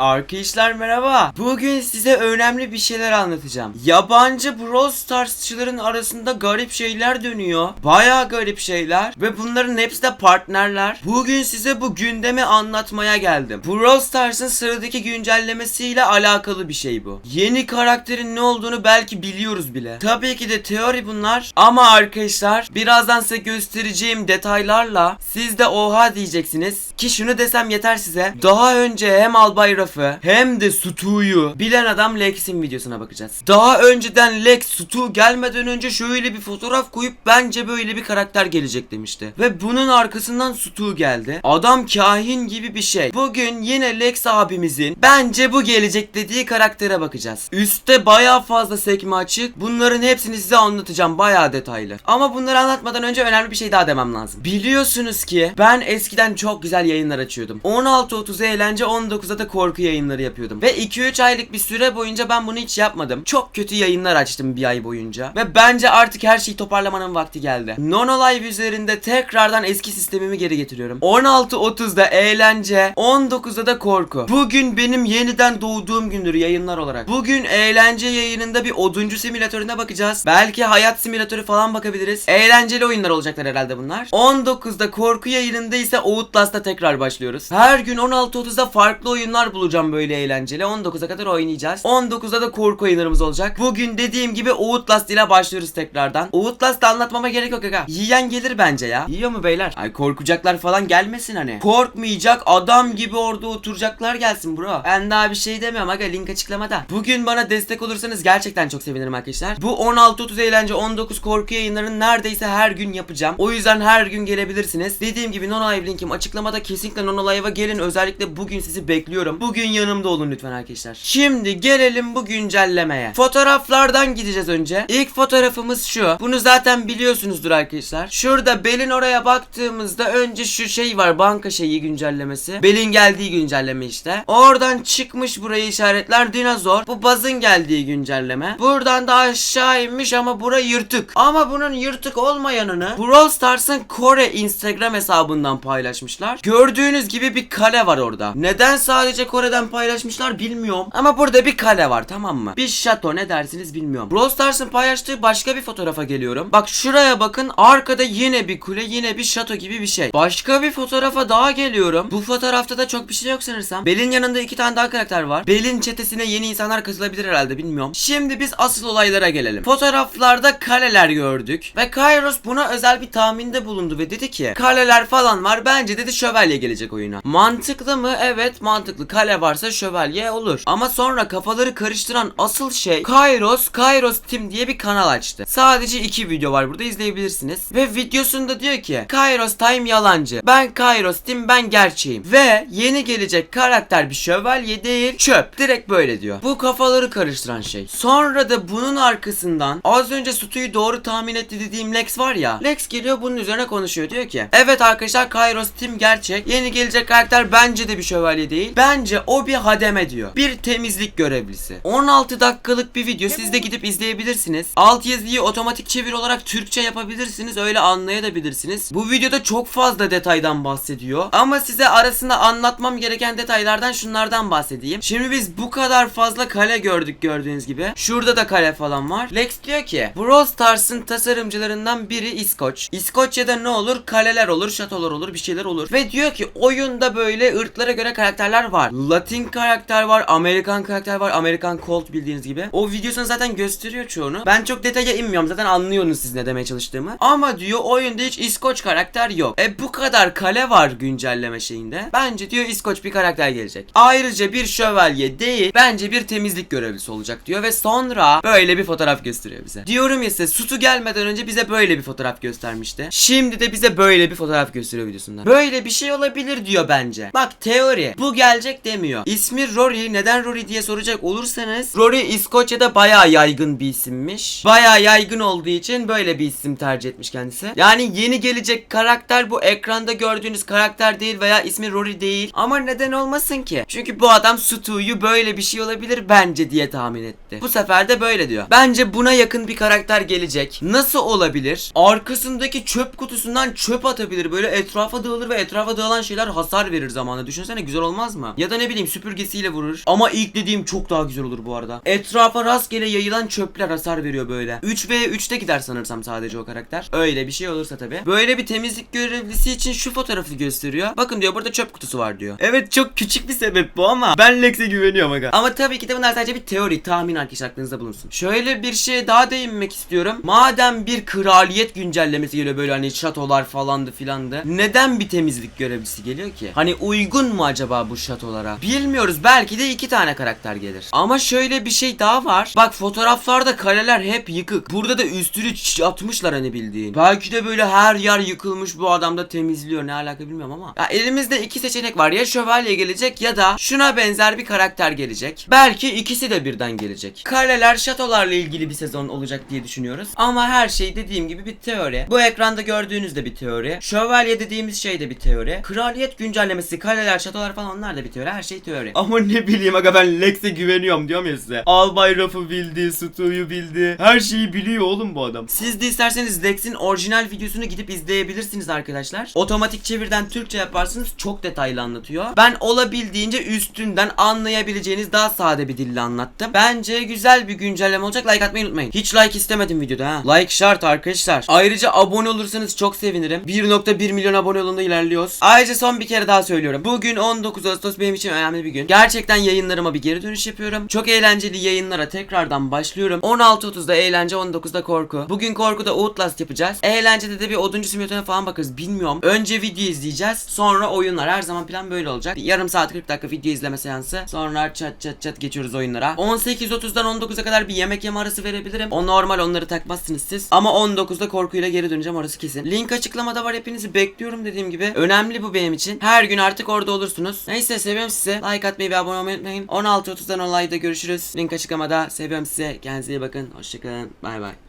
Arkadaşlar merhaba. Bugün size önemli bir şeyler anlatacağım. Yabancı Brawl Stars'çıların arasında garip şeyler dönüyor. Bayağı garip şeyler. Ve bunların hepsi de partnerler. Bugün size bu gündemi anlatmaya geldim. Brawl Stars'ın sıradaki güncellemesiyle alakalı bir şey bu. Yeni karakterin ne olduğunu belki biliyoruz bile. Tabii ki de teori bunlar. Ama arkadaşlar birazdan size göstereceğim detaylarla siz de oha diyeceksiniz. Ki şunu desem yeter size. Daha önce hem Albay Raf'ı hem de Stu'yu bilen adam Lex'in videosuna bakacağız. Daha önceden Lex Stu gelmeden önce şöyle bir fotoğraf koyup bence böyle bir karakter gelecek demişti. Ve bunun arkasından Stu geldi. Adam kahin gibi bir şey. Bugün yine Lex abimizin bence bu gelecek dediği karaktere bakacağız. Üste baya fazla sekme açık. Bunların hepsini size anlatacağım baya detaylı. Ama bunları anlatmadan önce önemli bir şey daha demem lazım. Biliyorsunuz ki ben eskiden çok güzel yayınlar açıyordum. 16.30 eğlence 19'da da korku yayınları yapıyordum. Ve 2-3 aylık bir süre boyunca ben bunu hiç yapmadım. Çok kötü yayınlar açtım bir ay boyunca. Ve bence artık her şeyi toparlamanın vakti geldi. Nono Live üzerinde tekrardan eski sistemimi geri getiriyorum. 16.30'da eğlence, 19'da da korku. Bugün benim yeniden doğduğum gündür yayınlar olarak. Bugün eğlence yayınında bir oduncu simülatörüne bakacağız. Belki hayat simülatörü falan bakabiliriz. Eğlenceli oyunlar olacaklar herhalde bunlar. 19'da korku yayınında ise Outlast'a tekrar başlıyoruz. Her gün 16.30'da farklı oyunlar bulacağım böyle eğlenceli. 19'a kadar oynayacağız. 19'da da korku oyunlarımız olacak. Bugün dediğim gibi Outlast ile başlıyoruz tekrardan. Outlast'ı anlatmama gerek yok aga. Yiyen gelir bence ya. Yiyor mu beyler? Ay korkacaklar falan gelmesin hani. Korkmayacak adam gibi orada oturacaklar gelsin bro. Ben daha bir şey demiyorum aga link açıklamada. Bugün bana destek olursanız gerçekten çok sevinirim arkadaşlar. Bu 16.30 eğlence 19 korku yayınlarını neredeyse her gün yapacağım. O yüzden her gün gelebilirsiniz. Dediğim gibi Nono Live linkim açıklamada kesinlikle Nono Live'a gelin. Özellikle bugün sizi bekliyorum. Bugün yanımda olun lütfen arkadaşlar. Şimdi gelelim bu güncellemeye. Fotoğraflardan gideceğiz önce. İlk fotoğrafımız şu. Bunu zaten biliyorsunuzdur arkadaşlar. Şurada Bel'in oraya baktığımızda önce şu şey var. Banka şeyi güncellemesi. Bel'in geldiği güncelleme işte. Oradan çıkmış buraya işaretler dinozor. Bu Baz'ın geldiği güncelleme. Buradan da aşağı inmiş ama bura yırtık. Ama bunun yırtık olmayanını Brawl Stars'ın Kore Instagram hesabından paylaşmışlar. Gördüğünüz gibi bir kale var orada. Neden sadece Kore'den paylaşmışlar bilmiyorum. Ama burada bir kale var tamam mı? Bir şato ne dersiniz bilmiyorum. Brawl Stars'ın paylaştığı başka bir fotoğrafa geliyorum. Bak şuraya bakın arkada yine bir kule yine bir şato gibi bir şey. Başka bir fotoğrafa daha geliyorum. Bu fotoğrafta da çok bir şey yok sanırsam. Bel'in yanında iki tane daha karakter var. Bel'in çetesine yeni insanlar katılabilir herhalde bilmiyorum. Şimdi biz asıl olaylara gelelim. Fotoğraflarda kaleler gördük. Ve Kairos buna özel bir tahminde bulundu ve dedi ki kaleler falan var bence dedi şövalye gelecek oyuna. Mantıklı mı? Evet mantıklı. Kale varsa şövalye olur. Ama sonra kafaları karıştıran asıl şey Kairos, Kairos Team diye bir kanal açtı. Sadece iki video var burada izleyebilirsiniz. Ve videosunda diyor ki Kairos Time yalancı. Ben Kairos Team ben gerçeğim. Ve yeni gelecek karakter bir şövalye değil çöp. Direkt böyle diyor. Bu kafaları karıştıran şey. Sonra da bunun arkasından az önce Stu'yu doğru tahmin etti dediğim Lex var ya. Lex geliyor bunun üzerine konuşuyor. Diyor ki evet arkadaşlar Kairos Team gerçek. Yeni gelecek karakter bence de bir şövalye değil. Bence o bir hademe diyor. Bir temizlik görevlisi. 16 dakikalık bir video. Siz de gidip izleyebilirsiniz. Alt yazıyı otomatik çevir olarak Türkçe yapabilirsiniz. Öyle anlayabilirsiniz. Bu videoda çok fazla detaydan bahsediyor. Ama size arasında anlatmam gereken detaylardan şunlardan bahsedeyim. Şimdi biz bu kadar fazla kale gördük gördüğünüz gibi. Şurada da kale falan var. Lex diyor ki Brawl Stars'ın tasarımcılarından biri İskoç. İskoçya'da ne olur? Kaleler olur, şatolar olur, bir şeyler olur. Ve diyor ki oyunda böyle ırklara göre karakterler var. Latin karakter var, Amerikan karakter var, Amerikan Colt bildiğiniz gibi. O videosunu zaten gösteriyor çoğunu. Ben çok detaya inmiyorum. Zaten anlıyorsunuz siz ne demeye çalıştığımı. Ama diyor oyunda hiç İskoç karakter yok. E bu kadar kale var güncelleme şeyinde. Bence diyor İskoç bir karakter gelecek. Ayrıca bir şövalye değil, bence bir temizlik görevlisi olacak diyor ve sonra böyle bir fotoğraf gösteriyor bize. Diyorum ya size Sutu gelmeden önce bize böyle bir fotoğraf göstermişti. Şimdi de bize böyle bir fotoğraf gösteriyor videosunda. Böyle bir şey olabilir diyor bence. Bak teori. Bu gelecek demiyor. İsmi Rory. Neden Rory diye soracak olursanız Rory İskoçya'da bayağı yaygın bir isimmiş. Bayağı yaygın olduğu için böyle bir isim tercih etmiş kendisi. Yani yeni gelecek karakter bu ekranda gördüğünüz karakter değil veya ismi Rory değil. Ama neden olmasın ki? Çünkü bu adam Stu'yu böyle bir şey olabilir bence diye tahmin etti. Bu sefer de böyle diyor. Bence buna yakın bir karakter gelecek. Nasıl olabilir? Arkasındaki çöp kutusundan çöp atabilir. Böyle etrafa dağılır ve etrafa dağılan şeyler hasar verir zamanla. Düşünsene güzel olmaz mı? Ya da ne ne bileyim süpürgesiyle vurur. Ama ilk dediğim çok daha güzel olur bu arada. Etrafa rastgele yayılan çöpler hasar veriyor böyle. 3 ve 3'te gider sanırsam sadece o karakter. Öyle bir şey olursa tabii. Böyle bir temizlik görevlisi için şu fotoğrafı gösteriyor. Bakın diyor burada çöp kutusu var diyor. Evet çok küçük bir sebep bu ama ben Lex'e güveniyorum aga. Ama tabii ki de bunlar sadece bir teori, tahmin arkadaşlar aklınızda bulunsun. Şöyle bir şeye daha değinmek istiyorum. Madem bir kraliyet güncellemesi geliyor böyle hani şatolar falandı filandı. Neden bir temizlik görevlisi geliyor ki? Hani uygun mu acaba bu şatolara? Bilmiyoruz. Belki de iki tane karakter gelir. Ama şöyle bir şey daha var. Bak fotoğraflarda kaleler hep yıkık. Burada da üstünü atmışlar hani bildiğin. Belki de böyle her yer yıkılmış bu adam da temizliyor. Ne alaka bilmiyorum ama. Ya elimizde iki seçenek var. Ya şövalye gelecek ya da şuna benzer bir karakter gelecek. Belki ikisi de birden gelecek. Kaleler şatolarla ilgili bir sezon olacak diye düşünüyoruz. Ama her şey dediğim gibi bir teori. Bu ekranda gördüğünüz de bir teori. Şövalye dediğimiz şey de bir teori. Kraliyet güncellemesi, kaleler, şatolar falan onlar da bir teori. Her şey teori. Ama ne bileyim aga ben Lex'e güveniyorum diyorum ya size. Albay Ruff'ı bildi, Stu'yu bildi. Her şeyi biliyor oğlum bu adam. Siz de isterseniz Lex'in orijinal videosunu gidip izleyebilirsiniz arkadaşlar. Otomatik çevirden Türkçe yaparsınız çok detaylı anlatıyor. Ben olabildiğince üstünden anlayabileceğiniz daha sade bir dille anlattım. Bence güzel bir güncelleme olacak. Like atmayı unutmayın. Hiç like istemedim videoda ha. Like şart arkadaşlar. Ayrıca abone olursanız çok sevinirim. 1.1 milyon abone yolunda ilerliyoruz. Ayrıca son bir kere daha söylüyorum. Bugün 19 Ağustos benim için önemli bir gün. Gerçekten yayınlarıma bir geri dönüş yapıyorum. Çok eğlenceli yayınlara tekrardan başlıyorum. 16.30'da eğlence, 19'da korku. Bugün korkuda Outlast yapacağız. Eğlencede de bir oduncu simülatörüne falan bakarız. Bilmiyorum. Önce video izleyeceğiz. Sonra oyunlar. Her zaman plan böyle olacak. Yarım saat 40 dakika video izleme seansı. Sonra çat çat çat geçiyoruz oyunlara. 18.30'dan 19'a kadar bir yemek yeme arası verebilirim. O normal onları takmazsınız siz. Ama 19'da korkuyla geri döneceğim orası kesin. Link açıklamada var hepinizi bekliyorum dediğim gibi. Önemli bu benim için. Her gün artık orada olursunuz. Neyse seviyorum sizi. Like atmayı ve abone olmayı unutmayın. 16.30'dan olayda görüşürüz. Link açıklamada. Seviyorum sizi. Kendinize iyi bakın. Hoşçakalın. Bay bay.